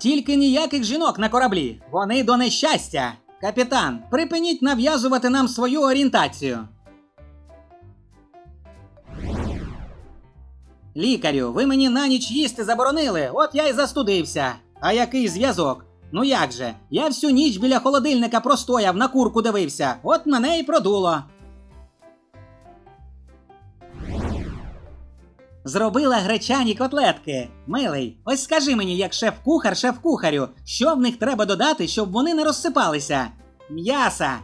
Тільки ніяких жінок на кораблі. Вони до нещастя. Капітан, припиніть нав'язувати нам свою орієнтацію. Лікарю, ви мені на ніч їсти заборонили, от я й застудився. А який зв'язок? Ну як же? Я всю ніч біля холодильника простояв, на курку дивився, от мене і продуло. Зробила гречані котлетки. Милий, ось скажи мені, як шеф-кухар шеф-кухарю, що в них треба додати, щоб вони не розсипалися? М'яса.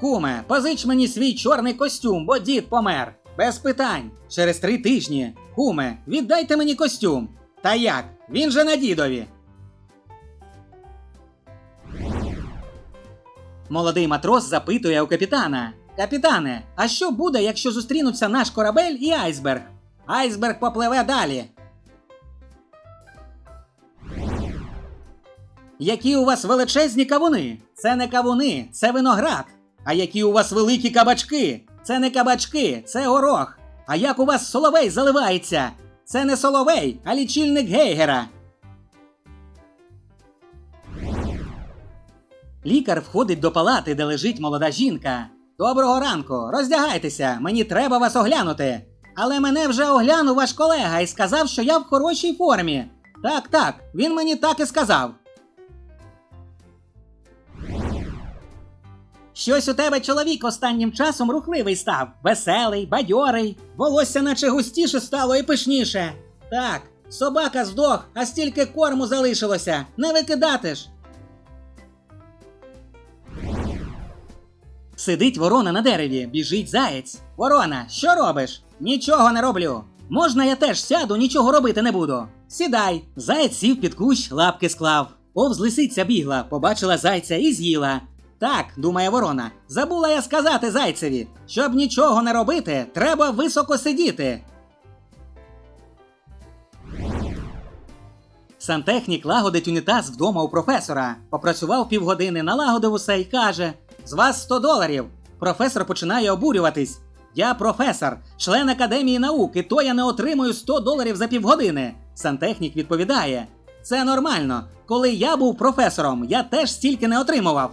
Куме, позич мені свій чорний костюм, бо дід помер. Без питань. Через три тижні. Куме, віддайте мені костюм. Та як? Він же на дідові. Молодий матрос запитує у капітана: Капітане, а що буде, якщо зустрінуться наш корабель і айсберг? Айсберг попливе далі. Які у вас величезні кавуни? Це не кавуни, це виноград. А які у вас великі кабачки? Це не кабачки, це горох. А як у вас соловей заливається? Це не соловей, а лічильник Гейгера. Лікар входить до палати, де лежить молода жінка. Доброго ранку, роздягайтеся, мені треба вас оглянути. Але мене вже оглянув ваш колега і сказав, що я в хорошій формі. Так, так, він мені так і сказав. Щось у тебе чоловік останнім часом рухливий став, веселий, бадьорий, волосся наче густіше стало і пишніше. Так, собака здох, а стільки корму залишилося. Не викидати ж. Сидить ворона на дереві, біжить заєць. Ворона, що робиш? Нічого не роблю. Можна я теж сяду, нічого робити не буду. Сідай. Заєць сів під кущ, лапки склав. Повз лисиця бігла, побачила зайця і з'їла. Так, думає ворона, забула я сказати зайцеві, щоб нічого не робити, треба високо сидіти. Сантехнік лагодить унітаз вдома у професора. Попрацював півгодини, налагодив усе і каже: З вас 100 доларів. Професор починає обурюватись. Я професор, член академії наук, і то я не отримую 100 доларів за півгодини. Сантехнік відповідає: Це нормально. Коли я був професором, я теж стільки не отримував.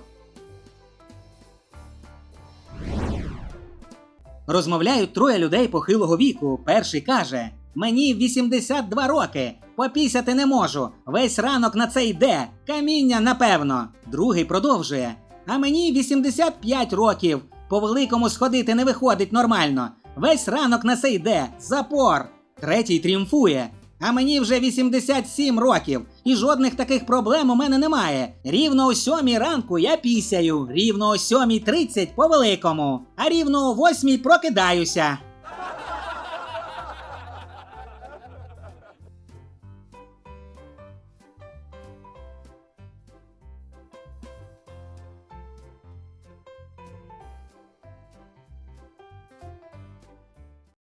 Розмовляють троє людей похилого віку. Перший каже: Мені 82 роки, попісяти не можу. Весь ранок на це йде. Каміння, напевно. Другий продовжує. А мені 85 років. По великому сходити не виходить нормально. Весь ранок на це йде. Запор. Третій тріумфує. А мені вже 87 років, і жодних таких проблем у мене немає. Рівно о сьомій ранку я пісяю, рівно о 7.30 по великому, а рівно о восьмій прокидаюся.